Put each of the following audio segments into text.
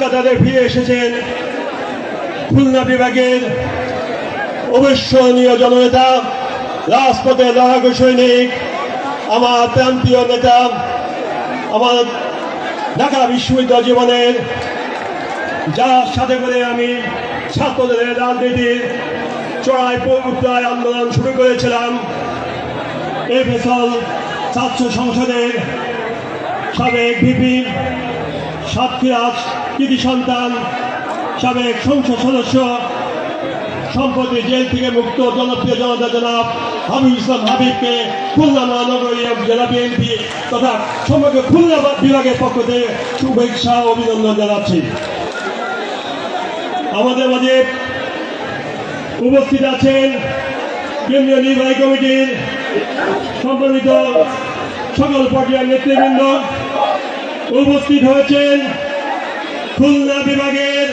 কাতারে ফিরে এসেছেন খুলনা বিভাগের অবিস্মরণীয় জননেতা, রাজপথে লড়াকু সৈনিক, আমার প্রান্তীয় নেতা, আমার ঢাকা বিশ্ববিদ্যালয় জীবনের, যার সাথে করে আমি ছাত্রদের রাজনীতির চড়াই উত্তরায় আন্দোলন শুরু করেছিলাম। এই ফেসল ছাত্র সংসদের সাবেক ভিপি সাতক্ষীরাজ কৃতি সন্তান, সাবেক সংসদ সদস্য, সম্প্রতি জেল থেকে মুক্ত জনপ্রিয় জনতা জনাব হাবিব ইসলাম হাবিবকে খুলনা মহানগরী জেলা বিএনপি তথা সমগ্র খুলনা বিভাগের পক্ষ থেকে শুভেচ্ছা অভিনন্দন জানাচ্ছি। আমাদের মাঝে উপস্থিত আছেন কেন্দ্রীয় নির্বাহী কমিটির সম্মানিত সকল পর্যায়ের নেতৃবৃন্দ। উপস্থিত হয়েছেন খুলনা বিভাগের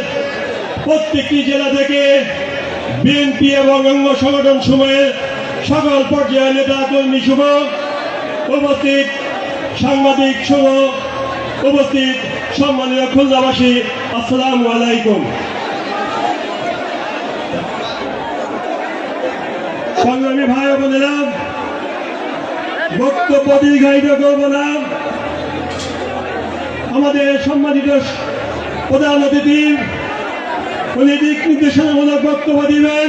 প্রত্যেকটি জেলা থেকে বিএনপি এবং অঙ্গ সংগঠন সময়ের সকল পর্যায়ের নেতা কর্মী শুভ উপস্থিত সাংবাদিক শুভ উপস্থিত সম্মানীয় খুলনাবাসী, আসসালাম আলাইকুম। সংগ্রামী ভাই বোনেরা, বক্তব্য দীর্ঘায়িত করব না। আমাদের সম্মানিত প্রধান অতিথি, উনি দিক নির্দেশনামূলক বক্তব্য দিবেন।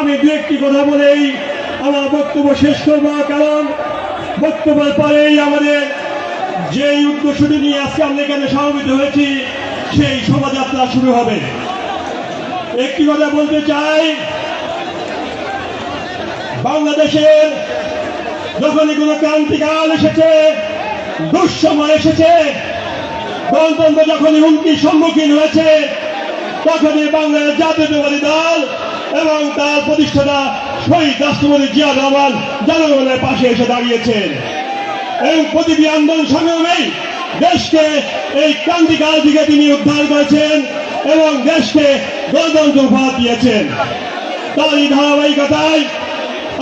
আমি দু একটি কথা বলেই আমার বক্তব্য শেষ করব। কারণ বক্তব্যের পরেই আমাদের যে উদ্দেশ্যটি নিয়ে আজকে আমরা এখানে সমবেত হয়েছি, সেই শোভাযাত্রা শুরু হবে। একটি কথা বলতে চাই, বাংলাদেশের যখনই কোনো ক্রান্তিকাল এসেছে, দুঃসময় এসেছে গণতন্ত্র যখনই হুমকির সম্মুখীন হয়েছে তখনই বাংলাদেশ জাতীয়তাবাদী দল এবং তার প্রতিষ্ঠাতা শহীদ রাষ্ট্রপতি জিয়া রহমান জনগণের পাশে এসে দাঁড়িয়েছেন এবং প্রতিটি আন্দোলন সংগ্রামেই দেশকে এই ক্রান্তিকাল থেকে তিনি উদ্ধার করেছেন এবং দেশকে গণতন্ত্র উপহার দিয়েছেন। তারই ধারাবাহিকতায়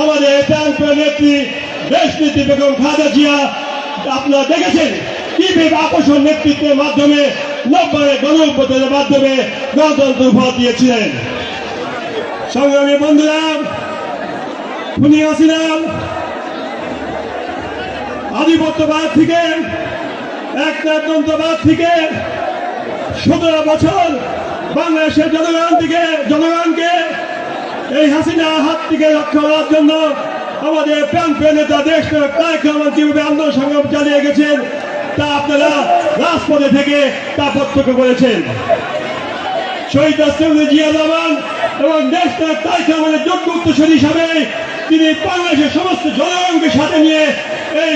আমাদের নেত্রী দেশ নেত্রী বেগম খাদা জিয়া, আপনারা দেখেছেন আকর্ষণ নেতৃত্বের মাধ্যমে মাধ্যমে গণতন্ত্র দিয়েছিলেন। সংগ্রামী বন্ধুরা হাসিনাম আধিপত্যবাদ থেকে একনায়কতন্ত্রবাদ থেকে সতেরো বছর বাংলাদেশের জনগণ থেকে জনগণকে এই হাসিনা হাত থেকে রক্ষা করার জন্য আমাদের প্রাণ প্রিয় নেতা দেশ কীভাবে আন্দোলন সংগ্রাম চালিয়ে গেছেন তা আপনারা রাজপথে থেকে তা প্রত্যক্ষ করেছেন শহীদ রাষ্ট্রপতি জিয়া রহমান এবং রহমানের যোগ্য উত্তরসূরি হিসাবে তিনি বাংলাদেশের সমস্ত জনগণকে সাথে নিয়ে এই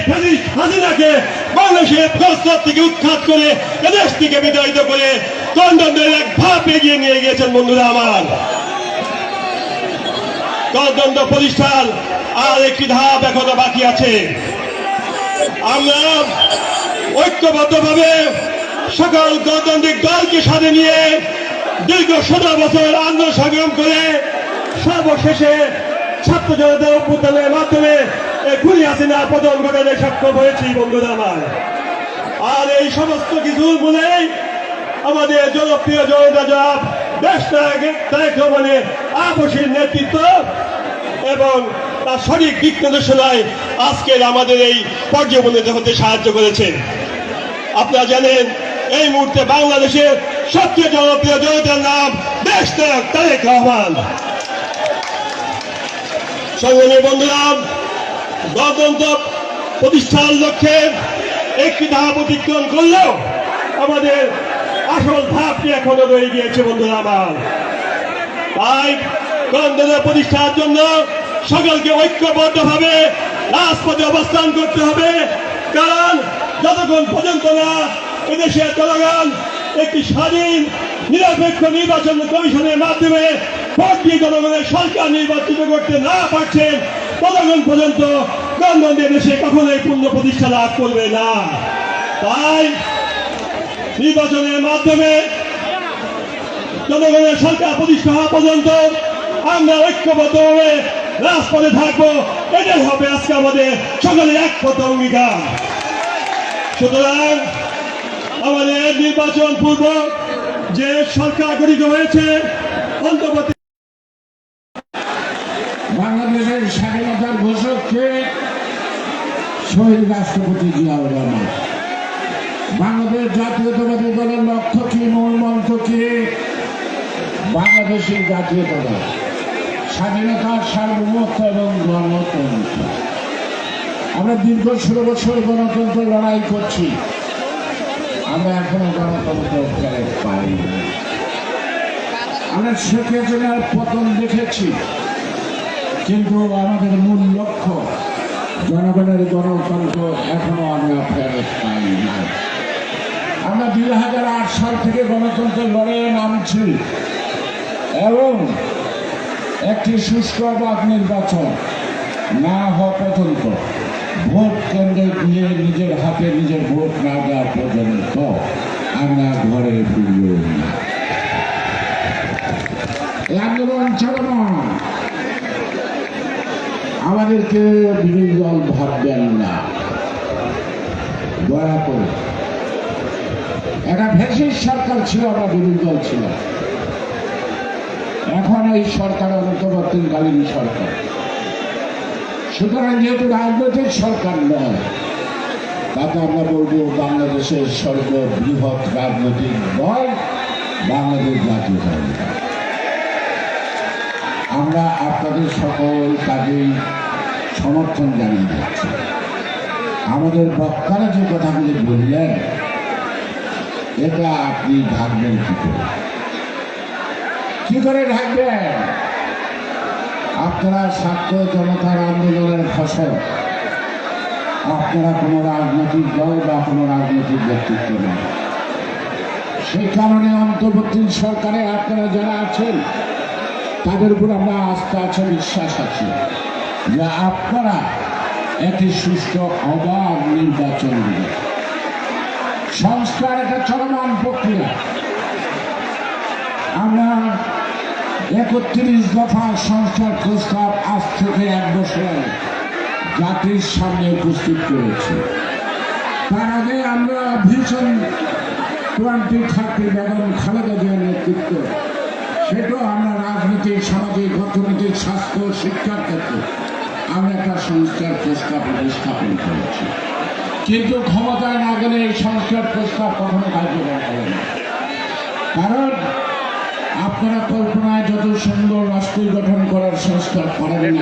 বাংলাদেশের থেকে উৎখাত করে এদেশ থেকে করে গণতন্ত্রের এক ভাব এগিয়ে নিয়ে গিয়েছেন বন্ধুরা আমার। গণতন্ত্র প্রতিষ্ঠান আর একটি ধাপ এখনও বাকি আছে। আমরা ঐক্যবদ্ধভাবে সকল গণতান্ত্রিক দলকে সাথে নিয়ে দীর্ঘ সতেরো বছর আন্দোলন সংগ্রাম করে সর্বশেষে ছাত্র জনতা অভ্যুত্থানের মাধ্যমে খুনি হাসিনা পতন ঘটাতে সক্ষম হয়েছি, বন্ধুরা আমার। আর এই সমস্ত কিছু বলেই আমাদের জনপ্রিয় জনতা জবাব রহমানের আপসীর নেতৃত্ব এবং তার সঠিক দিক নির্দেশনায় আজকের আমাদের এই পর্যবনিত হতে সাহায্য করেছে আপনারা জানেন, এই মুহূর্তে বাংলাদেশের সবচেয়ে জনপ্রিয় জনতার নাম দেশ তারেক রহমান। সংগ্রামী বন্ধুরা, গণতন্ত্র প্রতিষ্ঠার লক্ষ্যে একটি ধাপ অতিক্রম করলেও আমাদের আসল ধাপটি এখনও রয়ে গিয়েছে বন্ধুরা আমার। তাই গণতন্ত্র প্রতিষ্ঠার জন্য সকলকে ঐক্যবদ্ধভাবে রাজপথে অবস্থান করতে হবে। কারণ যতক্ষণ পর্যন্ত না এদেশের জনগণ একটি স্বাধীন, নিরপেক্ষ নির্বাচন কমিশনের মাধ্যমে ভোট দিয়ে জনগণের সরকার নির্বাচিত করতে না পারছেন, ততক্ষণ পর্যন্ত গণতন্ত্রের দেশে কখনোই পূর্ণ প্রতিষ্ঠা লাভ করবে না। তাই নির্বাচনের মাধ্যমে জনগণের সরকার প্রতিষ্ঠা হওয়া পর্যন্ত আমরা ঐক্যবদ্ধভাবে রাজপথে থাকব। এটাই হবে আজকে আমাদের সকলের একপথ অঙ্গীকার। সুতরাং আমাদের নির্বাচন পূর্ব যে সরকার গঠিত হয়েছে, অন্তর্বর্তী বাংলাদেশের বাংলাদেশ জাতীয়তাবাদী দলের লক্ষ্য কি, মূল মন্ত্র কি? বাংলাদেশের জাতীয়তা দল স্বাধীনতার সার্বভৌমত্ব এবং গণতন্ত্র। আমরা দীর্ঘ ষোলো বছর গণতন্ত্র লড়াই করছি। আমরা এখনও গণতন্ত্র ফেরত পাইনি আমরা শেখ হাসিনার পতন দেখেছি। কিন্তু আমাদের মূল লক্ষ্য, জনগণের গণতন্ত্র এখনও আমরা ফেরত পাই না। আমরা দুই হাজার আট সাল থেকে গণতন্ত্রের লড়াইয়ে নামছি। এবং একটি সুষ্ঠু অবাধ নির্বাচন না হওয়া পর্যন্ত ভোট কেন্দ্রে গিয়ে নিজের হাতে নিজের ভোট না দেওয়া পর্যন্ত আমরা ঘরে ফিরব না। আন্দোলন চলমান আমাদেরকে বিরোধী দল ভাববেন না। দয়া করে। একটা ভেসির সরকার ছিল, আমরা বিরোধী দল ছিল এখন এই সরকার অন্তর্বর্তীকালীন সরকার। সুতরাং যেহেতু রাজনৈতিক সরকার নয় তাতে আমরা বলব বাংলাদেশের সর্ববৃহৎ রাজনৈতিক দল, বাংলাদেশ জাতীয় দল। আমরা আপনাদের সকল কাজেই সমর্থন জানিয়ে যাচ্ছি আমাদের বক্তারা যে কথাগুলি বললেন, এটা আপনি ভাববেন কি করে? কি করে ঢাকবেন? আপনারা ছাত্র জনতার আন্দোলনের ফসল। আপনারা কোনো রাজনৈতিক দল বা কোনো রাজনৈতিক ব্যক্তিত্ব নেই সেই কারণে অন্তর্বর্তী সরকারে আপনারা যারা আছেন, তাদের উপর আমরা আস্থা আছে, বিশ্বাস আছে যে আপনারা একটি সুস্থ অবাধ নির্বাচন দিবেন। সংস্কার একটা চলমান প্রক্রিয়া। আমরা একত্রিশ দফা সংস্কার প্রস্তাব আজ থেকে এক বছর জাতির সামনে উপস্থিত করেছি। তার আগে আমরা ভীষণ টোয়েন্টি থার্টি বেগম খালেদা জিয়ার নেতৃত্ব, সেটাও আমরা রাজনীতিক সামাজিক, অর্থনৈতিক, স্বাস্থ্য, শিক্ষার ক্ষেত্রে আমরা একটা সংস্কার প্রস্তাব উপস্থাপন করেছি। কিন্তু ক্ষমতায় না গেলে এই সংস্কার প্রস্তাব কখনো কার্যকর হবে না। কারণ আপনারা কল্পনায় যত সুন্দর রাষ্ট্র গঠন করার সংস্কার করেন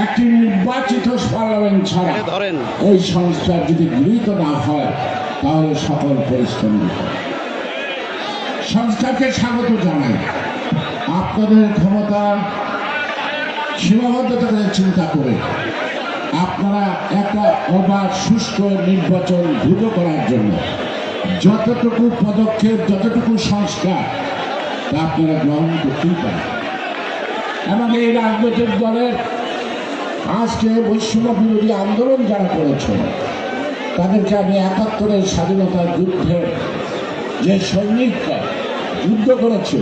একটি নির্বাচিত পার্লামেন্ট ছাড়া এই সংস্কার যদি গৃহীত না হয় তাহলে সকল পরিশ্রম। সংস্কারকে স্বাগত জানাই। আপনাদের ক্ষমতা সীমাবদ্ধতাকে চিন্তা করে আপনারা একটা অবাধ সুস্থ নির্বাচন দ্রুত করার জন্য যতটুকু পদক্ষেপ যতটুকু সংস্কার আপনারা গ্রহণ করতেই পারেন। এই রাজনৈতিক দলের আজকে বৈষম্য বিরোধী আন্দোলন যারা করেছেন তাদেরকে আমি একাত্তরের স্বাধীনতার যুদ্ধের যে সৈনিকরা যুদ্ধ করেছে,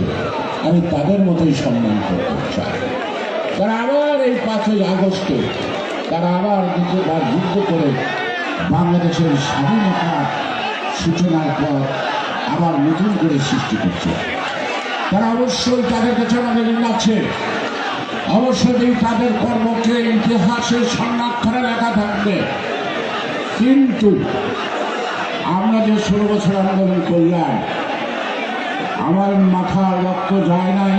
আমি তাদের মতোই সম্মান করতে চাই। তারা আবার এই পাঁচই আগস্টে তারা আবার দ্বিতীয়বার যুদ্ধ করে বাংলাদেশের স্বাধীনতা সূচনার পর আবার নতুন করে সৃষ্টি করছে। তারা অবশ্যই তাদের কাছে আমাদের আছে অবশ্যই তাদের কর্মকে ইতিহাসের স্বর্ণাক্ষরে লেখা থাকবে। কিন্তু আমরা যে ষোলো বছর আন্দোলন করলাম আমার মাথার রক্ত যায় নাই,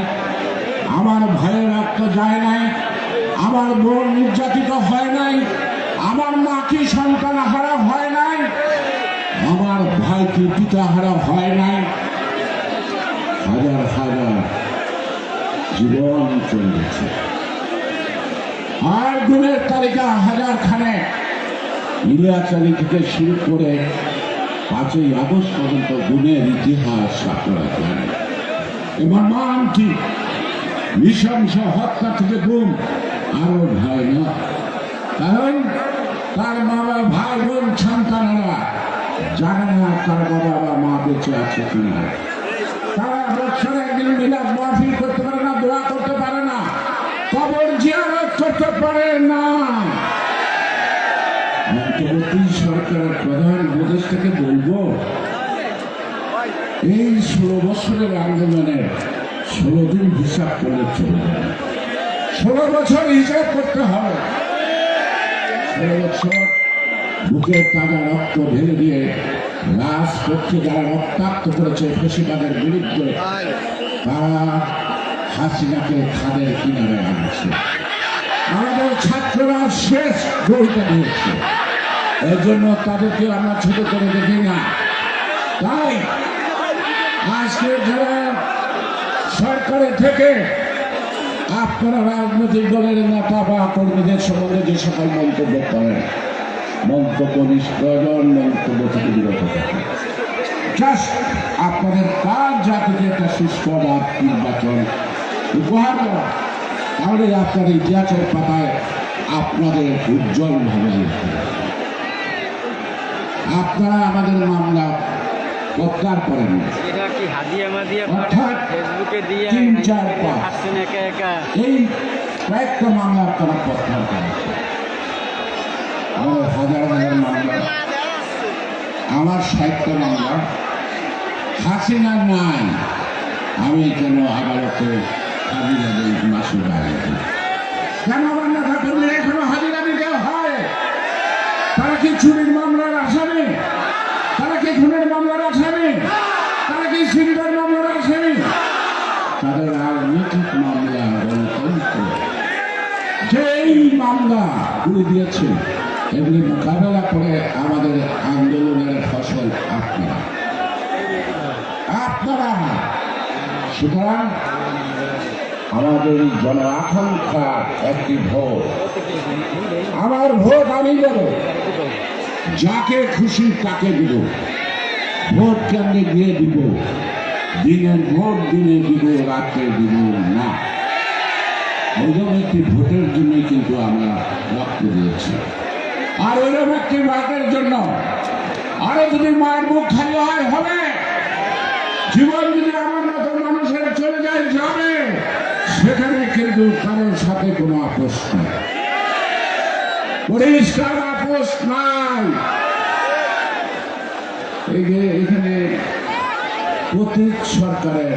আমার ভাইয়ের রক্ত যায় নাই, আমার বোন নির্যাতিত হয় নাই, আমার মা কি সন্তান হারা হয় নাই, আমার ভাই কি পিতা হারা হয় নাই হাজার হাজার জীবন চলে গেছে আর গুণের তালিকা হাজার খানে ইলিয়াচালি থেকে শুরু করে পাঁচই আগস্ট পর্যন্ত গুণের ইতিহাস আপনারা জানেন। এবার মান কি? নৃশংস হত্যা থেকে গুম আরও ভয় না? কারণ তার বাবা ভাই বোন সন্তানেরা জানে না তার বাবা মা বেঁচে আছে কিনা। তারা বছরে একদিন মিলাদ মাহফিল করতে পারে না, দোয়া করতে পারে না। কবর জিয়ারত করতে পারে না। অন্তর্বর্তী সরকারের প্রধান উপদেষ্টাকে বলব, এই ষোলো বছরের আন্দোলনের ষোলো দিন হিসাব করলে চলবে ষোলো বছর হিসাব করতে হবে। ষোলো বছর বুকের তাজা রক্ত ঢেলে দিয়ে রাজপক্ষে যারা রক্তাক্ত করেছে ফেসিবাদের বিরুদ্ধে তারা হাসিনাকে খাদের কিনারে আনছে। আমাদের ছাত্ররা শেষ গড়িতে দিয়েছে এর জন্য তাদেরকে আমরা ছোট করে দেখি না। তাই আজকে যারা সরকারের থেকে আপনারা রাজনৈতিক দলের নেতা বা কর্মীদের সম্বন্ধে যে সকল মন্তব্য করেন মন্তব্য নিষ্প্রয়োজন মন্তব্য থেকে বিরত জাস্ট আপনাদের কাজ জাতিকে একটা সুস্থবাদ নির্বাচন উপহার দেওয়া? তাহলে আপনার ইতিহাসের পাতায় আপনাদের উজ্জ্বলভাবে আপনারা আমাদের মামলা প্রত্যাহার করেন এই কয়েকটা মামলা আপনারা প্রত্যাহার করেন আমাদের হাজার হাজার মামলা। আমার সাহিত্য মামলা। হাসিনা নাই আমি কেন আদালতে হাজিরা দিই মাসুর বাইরে কেন নেতা কর্মী এখনও হাজিরা দিতে হয়। তারা কি চুরির মামলার আসামি? তারা কি খুনের মামলার আসামি? তারা কি সিলভার মামলার আসামি? তাদের রাজনৈতিক মামলা, গণতন্ত্র। যেই মামলা গুলি দিয়েছে এগুলি মোকাবেলা করে আমাদের আন্দোলনের ফসল আপনারা আপনারা সুতরাং আমাদের জন আকাঙ্ক্ষা একটি ভোট আমার ভোট আমি দেব যাকে খুশি তাকে দিব ভোট কেন্দ্রে দিয়ে দিব দিনের ভোট দিনে দিব রাত্রে দিব না ওইরকম একটি ভোটের জন্য কিন্তু আমরা রক্ত দিয়েছি আর ওইরকম একটি ভোটের জন্য। আরও যদি মায়ের মুখ খালি হয়, হবে। জীবন যদি আমার মতো মানুষের চলে যায়, যাবে। সেখানে কিন্তু কারোর সাথে কোনো আপোষ নেই। পরিষ্কার আপোষ নাই। এখানে প্রতীক সরকারের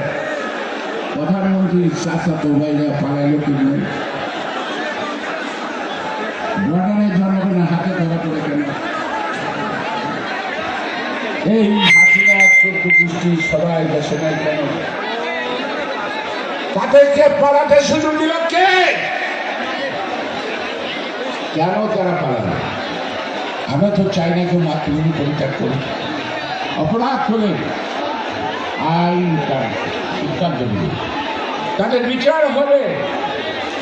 প্রধানমন্ত্রী চাচা তো ভাইরা পালাইল কিন্তু বর্ডারের জনগণের হাতে ধরা পড়ে কেন এই চোদ্দ গোষ্ঠী সবাই দেশে নাই কেন তাদেরকে পালাতে সুযোগ দিল কে? কেন তারা পালালো আমরা তো চাই না কেউ মাতৃভূমি পরিত্যাগ করি অপরাধ করে আইন সিদ্ধান্ত নেবে তাদের বিচার হবে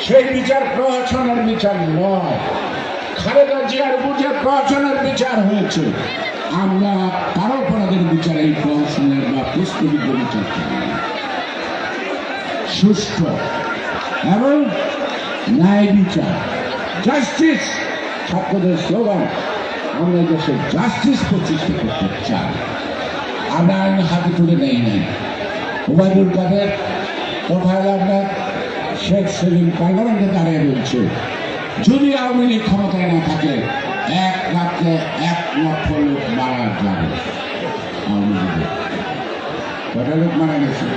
সেই বিচার প্রহসনের বিচার নয় খালেদা জিয়ার বুঝে প্রহসনের বিচার হয়েছে আমরা কারও অপরাধের বিচার এই প্রহসনের বা পুষ্পবিদ্ধ বিচার। সুষ্ঠ এবং ন্যায় বিচার। জাস্টিস ছাত্রদের স্লোগান আমরা দেশে জাস্টিস প্রতিষ্ঠা করতে চাই। আমরা আইন হাতে তুলে নেই নাই। ওবায়দুল কাদের কোথায় আপনার শেখ সেলিম পার্লামেন্টে দাঁড়িয়ে রয়েছে। যদি আওয়ামী লীগ ক্ষমতায় না থাকে এক রাত্রে এক লক্ষ লোক মারা যাবে। কটা লোক মারা গেছে?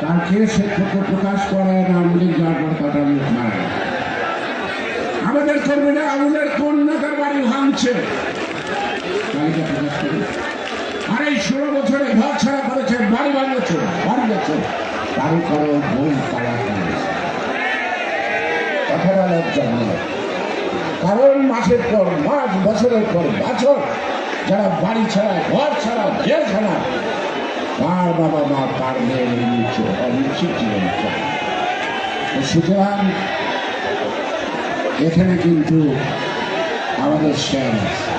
তার কে সে প্রকাশ করে আওয়ামী লীগ যাওয়ার পর কটা লোক মারা গেছে? আমাদের কর্মীরা আমাদের কোন নেতার বাড়ি ভাঙছে। আর এই ষোলো বছরে ঘর ছাড়া করেছে, বাড়ি বানিয়েছে বাড়ি গেছে। বাড়ি করো বই তালা করেছে কথাটা লজ্জা নয় কারণ মাসের পর মাস, বছরের পর বছর, যারা বাড়ি ছাড়া ঘর ছাড়া জেল ছাড়া তার বাবা মা তার মেয়ের নিচে অনিশ্চিত জীবন চায়। সুতরাং, এখানে কিন্তু আমাদের শেয়ার আছে।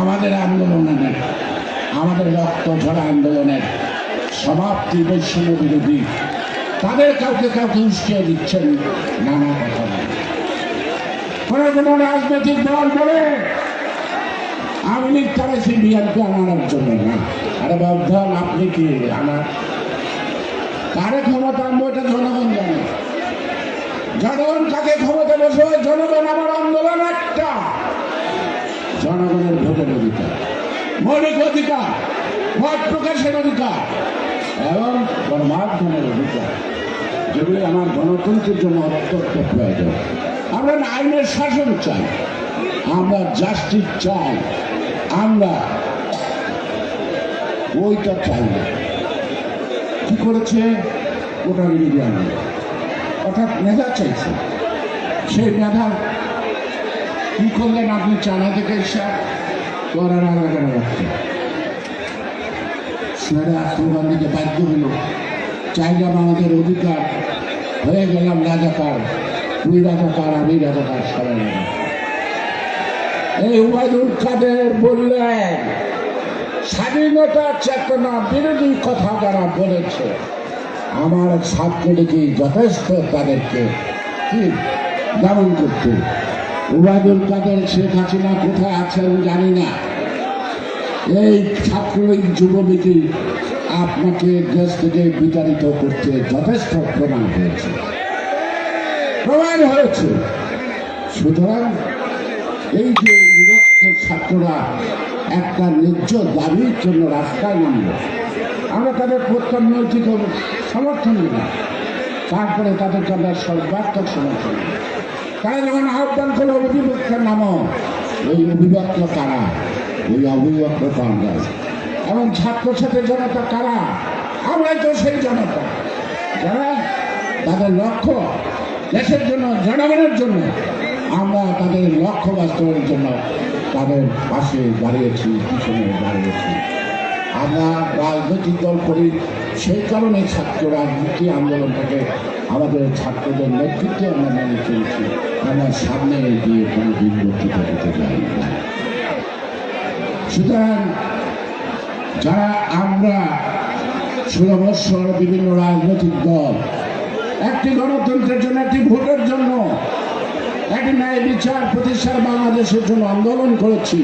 আমাদের আন্দোলনের, আমাদের রক্ত ঝরা আন্দোলনের সমাপ্তি বৈষম্য বিরোধী। তাদের কাউকে কাউকে উস্কিয়ে দিচ্ছেন নানা কথা। কোনো রাজনৈতিক দল বলে আওয়ামী লীগ করেছি বিএনপি আনানোর জন্য না। আরে বাবধান আপনি কি আমার? কারে ক্ষমতা এটা জনগণ জানে। জনগণ কাকে ক্ষমতা বসবে জনগণ আমার আন্দোলন একটা। জনগণের ভোটের অধিকার, মৌলিক অধিকার মত প্রকাশের অধিকার এবং গণমাধ্যমের অধিকার। যেগুলি আমার গণতন্ত্রের জন্য অত্যন্ত প্রয়োজন আমরা আইনের শাসন চাই, আমরা জাস্টিস চাই, আমরা ওইটা চাই না। কি করেছে? ওটা মিডিয়া অর্থাৎ মেধা চাইছে। সেই মেধা কি করলেন আপনি? চানা থেকে স্যার করার আলাদা রাখতে স্যারে আক্রমণ দিতে বাধ্য হল। চাইলাম আমাদের অধিকার হয়ে গেলাম রাজাকার আমি এই স্বাধীনতা চেতনা বিরোধী কথা যারা বলেছে, আমার ছাত্রলীগই যথেষ্ট তাদেরকে কি দমন করতে। উবায়দুল কাদের শেখ হাসিনা কোথায় আছেন জানি না। এই ছাত্রলীগ যুবলীগই আপনাকে দেশ থেকে বিতাড়িত করতে যথেষ্ট প্রমাণ হয়েছে। প্রমাণ হয়েছে। সুতরাং এই যে নিরক্ষর ছাত্ররা একটা ন্যায্য দাবির জন্য রাস্তায় নামল, আমরা তাদের প্রত্যেক নৈতিক সমর্থন দিলাম। তারপরে তাদেরকে আমরা সর্বাত্মক সমর্থন দিলাম। তারা যখন আহ্বান করল অভিভক্তের নামও ওই অভিভক্ত কারা? ওই অভিভক্ত কংগ্রেস। এবং ছাত্র ছাত্রী জনতা কারা? আমরাই তো সেই জনতা। যারা তাদের লক্ষ্য দেশের জন্য, জনগণের জন্য আমরা তাদের লক্ষ্য বাস্তবের জন্য তাদের পাশে দাঁড়িয়েছি, পিছনে দাঁড়িয়েছি। আমরা রাজনৈতিক দল করি, সেই কারণে ছাত্র রাজনীতি আন্দোলনটাকে আমাদের ছাত্রদের নেতৃত্বে আমরা মেনে চলছি। আমরা সামনে এগিয়ে কোনো দিন বর্তিত হতে যাই সুতরাং যারা আমরা ষোলো বিভিন্ন রাজনৈতিক দল একটি গণতন্ত্রের জন্য, একটি ভোটের জন্য, একটি ন্যায় বিচার প্রতিষ্ঠার বাংলাদেশের জন্য আন্দোলন করেছি।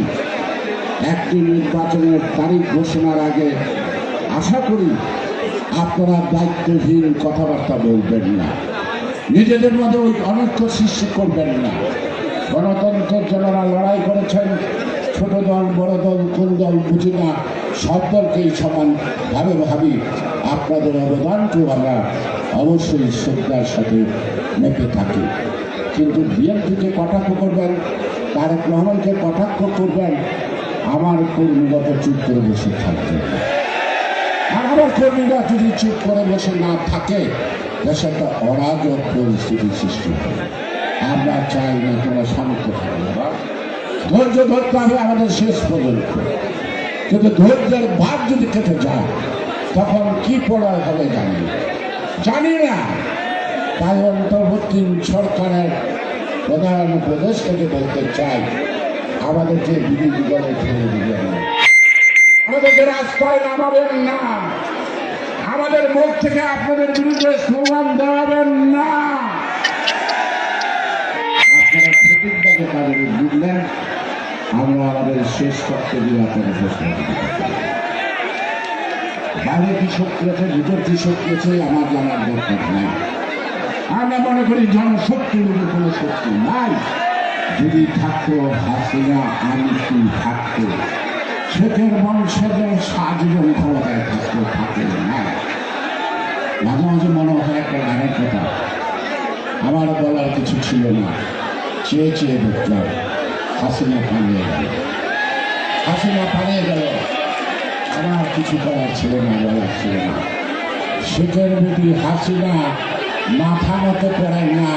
একটি নির্বাচনের তারিখ ঘোষণার আগে আশা করি আপনারা দায়িত্বহীন কথাবার্তা বলবেন না। নিজেদের মধ্যে ওই অনৈক্য সৃষ্টি করবেন না। গণতন্ত্রের যারা লড়াই করেছেন, ছোট দল, বড় দল, কোন দল, বুঝি না, সব দলকেই সমানভাবে ভাবি। আপনাদের অবদানকেও আমরা অবশ্যই শ্রদ্ধার সাথে মেপে থাকি। কিন্তু বিএনপিকে কটাক্ষ করবেন, তারেক রহমানকে কটাক্ষ করবেন, আমার কর্মীরা তো চুপ করে বসে থাকবে আর আমার কর্মীরা যদি চুপ করে বসে না থাকে, দেশে একটা অরাজক পরিস্থিতি সৃষ্টি হবে। আমরা চাই না তোমরা শান্ত থাকবে ধৈর্য ধরতে হবে আমাদের শেষ পর্যন্ত কিন্তু ধৈর্যের ভাগ যদি কেটে যায়, তখন কি পড়ার হবে জানি। জানি না। তাই অন্তর্বর্তী সরকারের প্রধান উপদেষ্টাকে বলতে চাই আমাদেরকে বিরোধী দলে ঠেলে দিবেন আমাদেরকে রাস্তায় নামাবেন না, আমাদের মুখ থেকে আপনাদের বিরুদ্ধে স্লোগান দেওয়াবেন না। আমরা আমাদের শেষ করতে দিয়ে আপনাদের দিতে পারি। বাইরে কি শক্তি আছে? ভিতর কি শক্তি আছে? আমার জানার দরকার নাই। আমরা মনে করি জনশক্তির মধ্যে কোনো শক্তি নাই। যদি থাকতো হাসিনা আমিতি থাকতো? শেখের বংশের সাজীবন ক্ষমতায় থাকতো, থাকে না। মাঝে মাঝে মনে হয় একটা গানের কথা। আমার বলার কিছু ছিল না। চেয়ে চেয়ে দেখলাম হাসিনা পালিয়ে গেল। হাসিনা পালিয়ে গেল। আমার কিছু করার ছিল না বলার ছিল না। শেখের বেটি হাসিনা মাথা মতো করে না,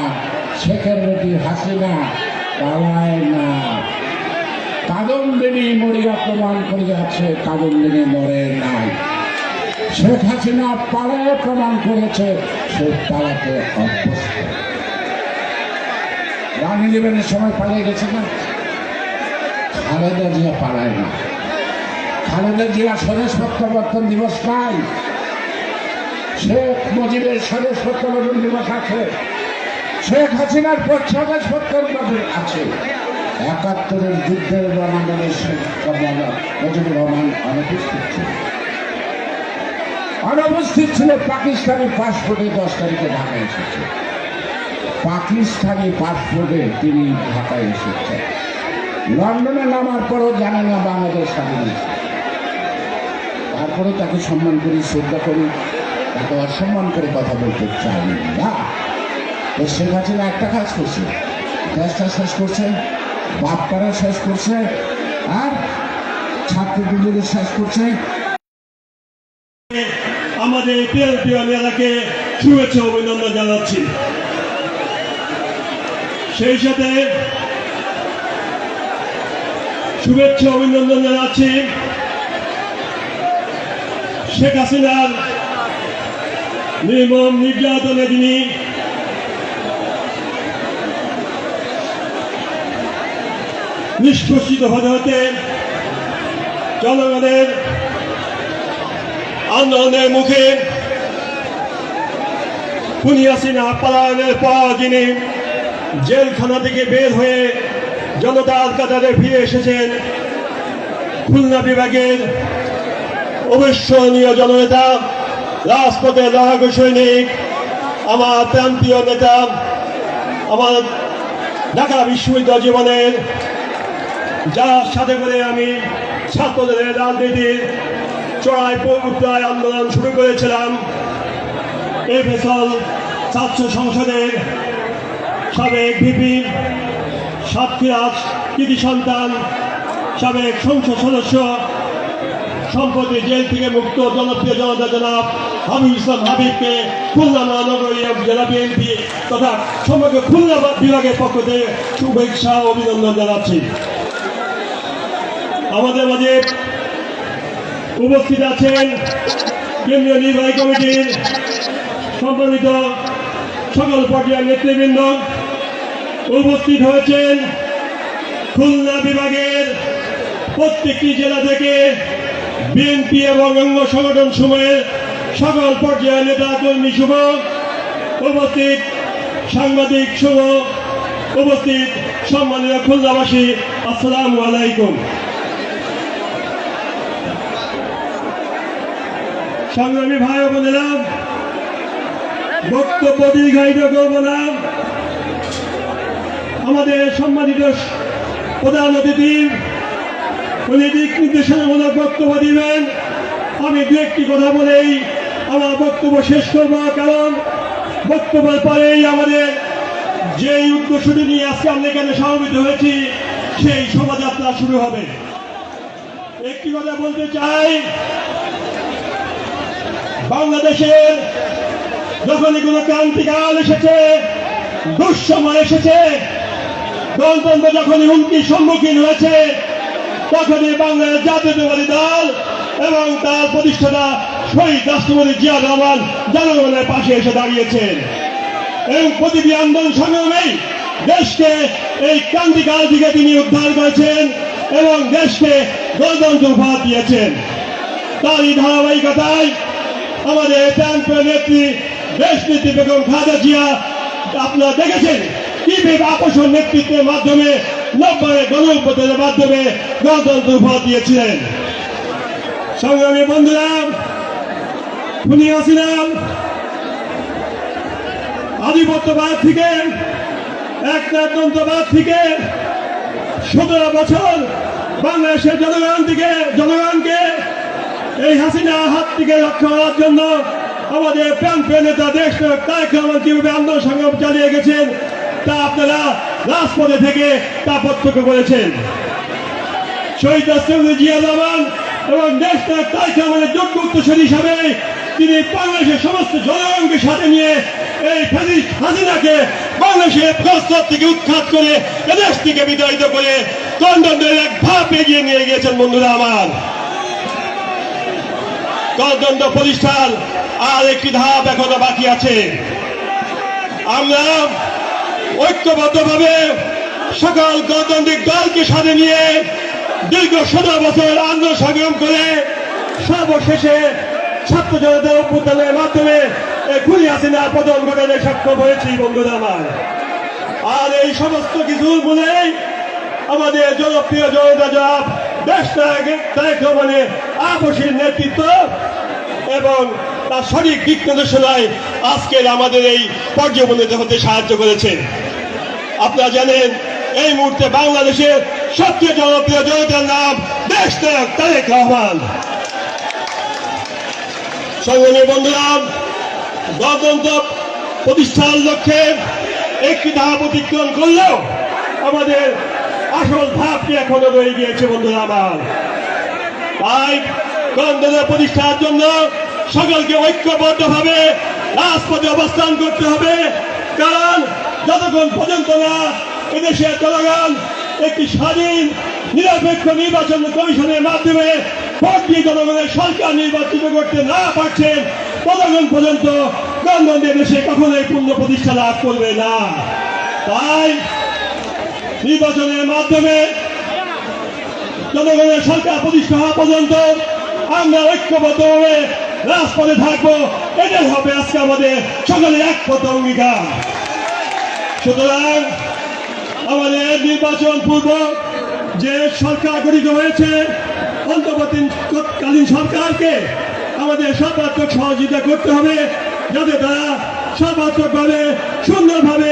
শেখের বেটি হাসিনা পালায় না। কাদম্বিনী মরিয়া প্রমাণ করে যাচ্ছে, কাদম্বিনী মরে নাই। শেখ হাসিনা পালায় প্রমাণ করেছে সে পালাতে অভ্যস্ত। রানী দেবেনের সময় পালিয়ে গেছে না? খালেদা জিয়া পালায় না। খালেদা জিয়া স্বদেশ প্রত্যাবর্তন দিবস নাই শেখ মুজিবের স্বদেশ প্রত্যাবর্তন দিবস আছে। শেখ হাসিনার স্বদেশ প্রত্যাবর্তন আছে। একাত্তরের যুদ্ধের রণাঙ্গনে শেখ মুজিবুর রহমান অনুপস্থিত ছিল অনুপস্থিত ছিল পাকিস্তানি পাসপোর্টে দশ তারিখে ঢাকা এসেছে। পাকিস্তানি পাসপোর্টে তিনি ঢাকায় এসেছেন। লন্ডনে নামার পরও জানে না বাংলাদেশ স্বাধীন তারপরে তাকে সম্মান করি, শ্রদ্ধা করি, তাকে অসম্মান করে কথা বলতে চাই না। তো শেখ হাসিনা একটা কাজ করছে দেশটা শেষ করছে বাপটারা শেষ করছে, আর ছাত্রদের শেষ করছে। আমাদের প্রিয় প্রিয় শুভেচ্ছা, অভিনন্দন জানাচ্ছি। সেই সাথে শুভেচ্ছা, অভিনন্দন জানাচ্ছি। শেখ হাসিনার নির্মম নির্যাতনে তিনি নিষ্কষিত হতে হতে জনগণের আন্দোলনের মুখে খুনি হাসিনা পালায়নের পর যিনি জেলখানা থেকে বের হয়ে জনতার কাতারে ফিরে এসেছেন, খুলনা বিভাগের অবিস্মরণীয় জননেতা, রাজপথে লড়াকু সৈনিক, আমার প্রান্তীয় নেতা, আমার ঢাকা বিশ্ববিদ্যালয় জীবনের যার সাথে করে আমি ছাত্রদের রাজনীতির চড়াই উত্তরায় আন্দোলন শুরু করেছিলাম। এই ফেসল ছাত্র সংসদের সাবেক ভিপি সাতক্ষীরাজ কৃতি সন্তান, সাবেক সংসদ সদস্য সম্প্রতি জেল থেকে মুক্ত জনপ্রিয় জনতা জনাব হাবিব ইসলাম হাবিবকে খুলনা মহানগরী জেলা বিএনপি তথা সমগ্র খুলনা বিভাগের পক্ষ থেকে শুভেচ্ছা অভিনন্দন জানাচ্ছি। আমাদের মাঝে উপস্থিত আছেন কেন্দ্রীয় নির্বাহী কমিটির সম্মানিত সকল পর্যায়ের নেতৃবৃন্দ। উপস্থিত হয়েছেন খুলনা বিভাগের প্রত্যেকটি জেলা থেকে বিএনপি এবং অঙ্গ সংগঠন সময়ের সকল পর্যায়ের নেতা কর্মী শুভ উপস্থিত সাংবাদিক শুভ উপস্থিত সম্মানীয় খুলনাবাসী, আসসালামু আলাইকুম। সংগ্রামী ভাই বোনেরা, বক্তব্য দীর্ঘায়িত করব না। আমাদের সম্মানিত প্রধান অতিথি উনি দিক নির্দেশনামূলক বক্তব্য দিবেন। আমি দু একটি কথা বলেই আমার বক্তব্য শেষ করব, কারণ বক্তব্যের পরেই আমাদের যে উদ্দেশ্যটি নিয়ে আজকে আমরা এখানে সমবেত হয়েছি, সেই শোভাযাত্রা শুরু হবে। একটি কথা বলতে চাই, বাংলাদেশের যখনই কোনো ক্রান্তিকাল এসেছে, দুঃসময় এসেছে, গণতন্ত্র যখনই হুমকির সম্মুখীন হয়েছে তখনই বাংলাদেশ জাতীয়তাবাদী দল এবং তার প্রতিষ্ঠাতা শহীদ রাষ্ট্রপতি জিয়া রহমান জনগণের পাশে এসে দাঁড়িয়েছেন এবং প্রতিটি আন্দোলন সংগ্রামেই দেশকে এই ক্রান্তিকাল থেকে তিনি উদ্ধার করেছেন এবং দেশকে গণতন্ত্র উপহার দিয়েছেন। তারই ধারাবাহিকতায় আমাদের প্রান্তীয় নেত্রী দেশ নেত্রী বেগম খালেদা জিয়া, আপনারা দেখেছেন কীভাবে আকর্ষণ নেতৃত্বের মাধ্যমে নব্বই গণঅভ্যুত্থানের মাধ্যমে গণতন্ত্র উপহার দিয়েছিলেন। সংগ্রামী বন্ধুরা খুনি হাসিনাম আধিপত্যবাদ থেকে একনায়কতন্ত্রবাদ থেকে সতেরো বছর বাংলাদেশের জনগণ থেকে, জনগণকে এই হাসিনা হাত থেকে রক্ষা করার জন্য আমাদের প্রান্তীয় নেতা দেশ তারেক রহমান কীভাবে আন্দোলন সংগ্রাম চালিয়ে গেছেন, তা আপনারা রাজপথে থেকে তা প্রত্যক্ষ করেছেন শহীদ রাষ্ট্রপতি জিয়া রহমান এবং দেশ তারেক রহমানের যোগ্য উত্তরসূরি হিসাবে তিনি বাংলাদেশের সমস্ত জনগণকে সাথে নিয়ে এই ফ্যাসিস্ট হাসিনাকে বাংলাদেশের প্রস্তাব থেকে উৎখাত করে এদেশ থেকে বিতাড়িত করে গণতন্ত্রের এক ভাব এগিয়ে নিয়ে গিয়েছেন বন্ধুরা আমার। গণতন্ত্র প্রতিষ্ঠান আর একটি ধাপ এখনও বাকি আছে। আমরা ঐক্যবদ্ধভাবে সকল গণতান্ত্রিক দলকে সাথে নিয়ে দীর্ঘ সতেরো বছর আন্দোলন সংগ্রাম করে সর্বশেষে ছাত্র জনতা অভ্যুত্থানের মাধ্যমে খুলি হাসিনা পতন ঘটাতে সক্ষম হয়েছি, বন্ধুরা আমার। আর এই সমস্ত কিছু বলেই আমাদের জনপ্রিয় জনতা জবাব দেশ নায়ক রহমানের আপসীর নেতৃত্ব এবং তার সঠিক দিক নির্দেশনায় আজকের আমাদের এই পর্যবনিত হতে সাহায্য করেছে আপনারা জানেন, এই মুহূর্তে বাংলাদেশের সবচেয়ে জনপ্রিয় জনতার নাম দেশ নায়ক তারেক রহমান। সংগ্রামী বন্ধুরা, গণতন্ত্র প্রতিষ্ঠার লক্ষ্যে একটি ধাপ অতিক্রম করলেও আমাদের আসল ধাপটি এখনও রয়ে গিয়েছে বন্ধুরা আমার। তাই গণতন্ত্র প্রতিষ্ঠার জন্য সকলকে ঐক্যবদ্ধভাবে রাজপথে অবস্থান করতে হবে। যতক্ষণ পর্যন্ত না, এদেশের জনগণ একটি স্বাধীন, নিরপেক্ষ নির্বাচন কমিশনের মাধ্যমে ভোট দিয়ে জনগণের সরকার নির্বাচিত করতে না পারছেন, ততক্ষণ পর্যন্ত গণতন্ত্রের দেশে কখনোই পূর্ণ প্রতিষ্ঠা লাভ করবে না। তাই নির্বাচনের মাধ্যমে জনগণের সরকার প্রতিষ্ঠা হওয়া পর্যন্ত আমরা ঐক্যবদ্ধভাবে রাজপথে থাকব, এটাই হবে আজকে আমাদের সকলের একপথ অঙ্গীকার। সুতরাং আমাদের নির্বাচন পূর্ব যে সরকার গঠিত হয়েছে অন্তর্বর্তীকালীন সরকারকে আমাদের সর্বাত্মক সহযোগিতা করতে হবে যাতে তারা সর্বাত্মকভাবে, সুন্দরভাবে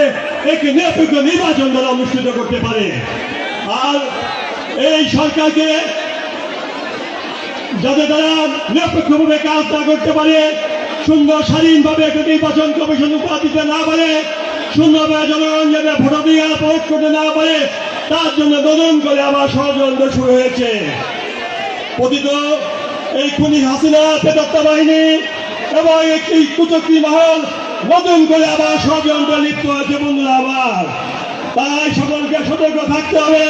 একটি নিরপেক্ষ নির্বাচন তারা অনুষ্ঠিত করতে পারে। আর এই সরকারকে যাতে তারা নিরপেক্ষভাবে কাজ করতে পারে, সুন্দর স্বাধীনভাবে একটা নির্বাচন কমিশন উপহার দিতে না পারে সুন্দরভাবে জনগণ যাতে ভোটাধিকার প্রয়োগ করতে না পারে, তার জন্য নতুন করে আবার ষড়যন্ত্র শুরু হয়েছে। পতিত এই খুনি হাসিনা পেতাত্তা বাহিনী এবং একটি কুচক্রি মহল নতুন করে আবার ষড়যন্ত্র লিপ্ত হয়েছে বন্ধুরা আবার। তাই সকলকে সতর্ক থাকতে হবে,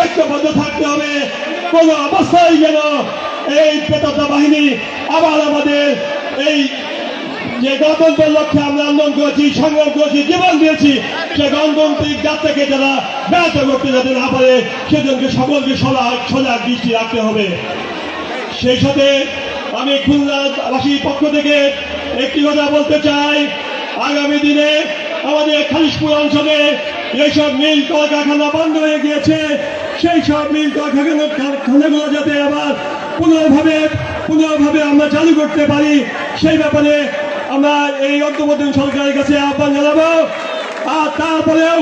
ঐক্যবদ্ধ থাকতে হবে। কোন অবস্থায় যেন এই পেতাত্তা বাহিনী আবার আমাদের এই যে গণতন্ত্রের লক্ষ্যে আমরা আন্দোলন করেছি, সংগ্রাম করেছি, জীবন দিয়েছি, সে গণতান্ত্রিক যাত্রাকে যারা ব্যাহত করতে যাতে না পারে সেজনকে সকলকে সজাগ সজাগ দৃষ্টি রাখতে হবে। সেই সাথে আমি খুলনাবাসীর পক্ষ থেকে একটি কথা বলতে চাই। আগামী দিনে আমাদের খালিশপুর অঞ্চলে যেসব মিল কলকারখানা বন্ধ হয়ে গিয়েছে, সেই সব মিল কলকারখানা কারখানাগুলো যাতে আবার পুনর্ভাবে পুনর্ভাবে আমরা চালু করতে পারি, সেই ব্যাপারে আমরা এই অন্তর্বর্তী সরকারের কাছে আহ্বান জানাব। আর তারপরেও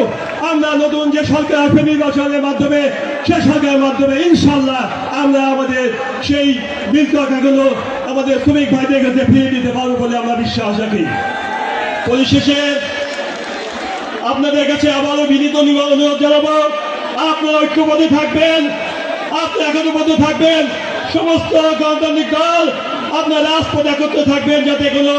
আমরা নতুন যে সরকার আসবে নির্বাচনের মাধ্যমে, সে সরকারের মাধ্যমে ইনশাল্লাহ আমরা আমাদের সেই বিল কাকাগুলো আমাদের শ্রমিক ভাইদের কাছে ফিরিয়ে দিতে পারব বলে আমরা বিশ্বাস রাখি। পরিশেষে আপনাদের কাছে আবারও বিনীত অনুরোধ জানাব, আপনারা ঐক্যবদ্ধ থাকবেন, আপনারা একত্রবদ্ধ থাকবেন, সমস্ত গণতান্ত্রিক দল আপনার রাজপথ একত্র থাকবেন যাতে কোনো